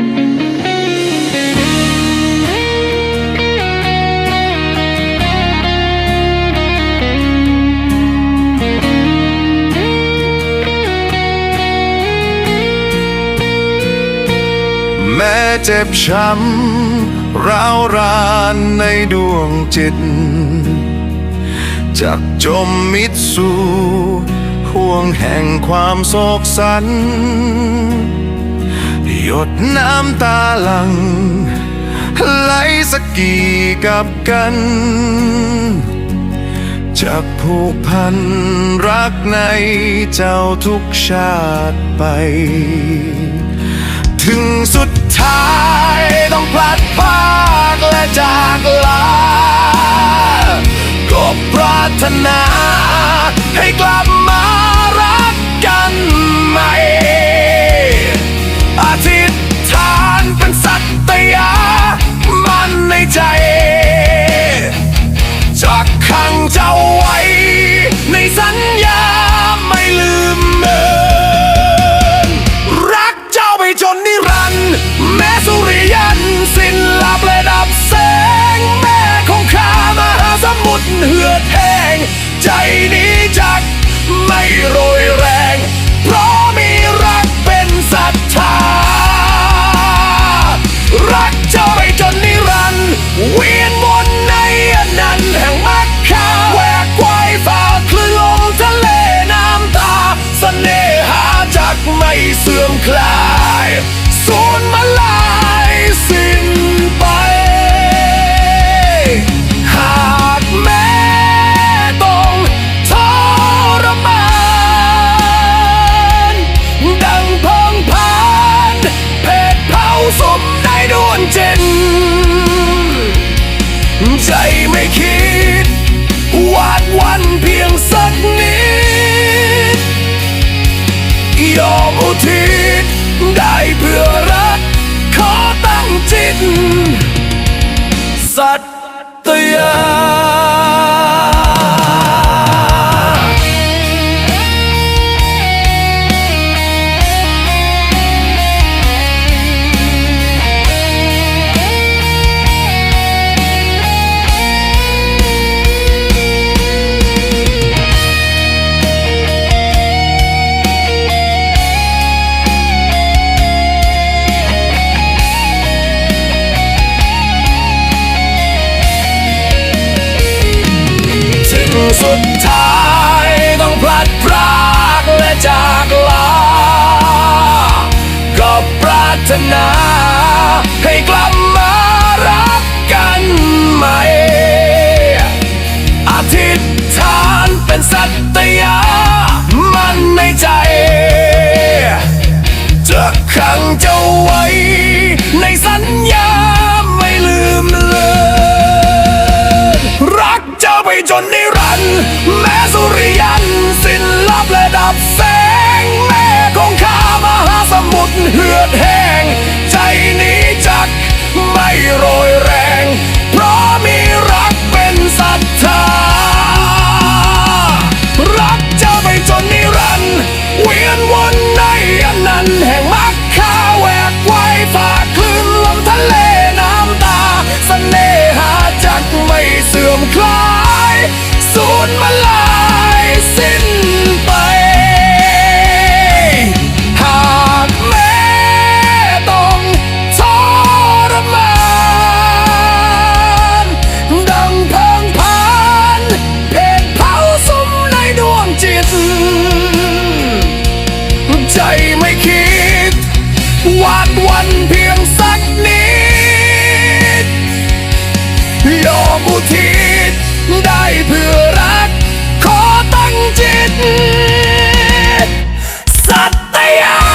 แม้เจ็บช้ำร้าวรานในดวงจิต จากจมมิดสู่ห่วงแห่งความโศกสัน ยดน้ำตาหลัง ไหลสกกี่กับกันจากผูกพันรักในเจ้าทุกชาติไป ถึงสุดท้ายต้องพลัดพากและจากลาก็ปรารถนาให้กลับ เหือดแห้งใจนี้จักไม่โรยแรง เพราะมีรักเป็นสัทธารักเจ้าไปจนนิรันดร์ ساتھ สัตยา มันในใจจะขังเจ้าไว้ ในสัญญาไม่ลืมเลย รักเจ้าไปจนนิรันดร์ เพียงสักนิดยอมอุทิศได้เพื่อรัก ขอตั้งจิต สัตยา